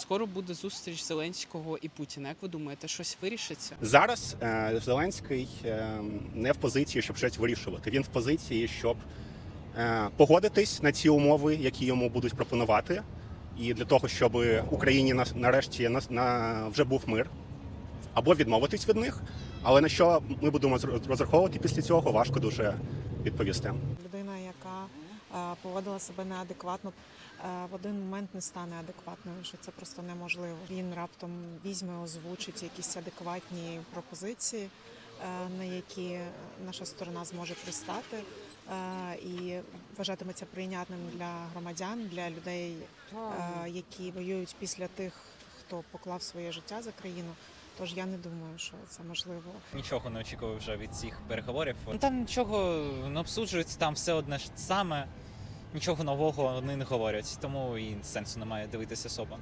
Скоро буде зустріч Зеленського і Путіна. Як ви думаєте, щось вирішиться? Зараз е, Зеленський е, не в позиції, щоб щось вирішувати. Він в позиції, щоб е, погодитись на ці умови, які йому будуть пропонувати, і для того, щоб Україні на- нарешті на, на вже був мир, або відмовитись від них. Але на що ми будемо розраховувати після цього, важко дуже відповісти. Людина, яка поводила себе неадекватно, в один момент не стане адекватною, що це просто неможливо. Він раптом візьме, озвучить якісь адекватні пропозиції, на які наша сторона зможе пристати, і вважатиметься прийнятним для громадян, для людей, які воюють після тих, хто поклав своє життя за країну. Тож я не думаю, що це можливо. Нічого не очікував вже від цих переговорів. Ну, Там нічого не обсуджується, там все одне ж саме. Нічого нового вони не говорять, тому і сенсу немає дивитися особо.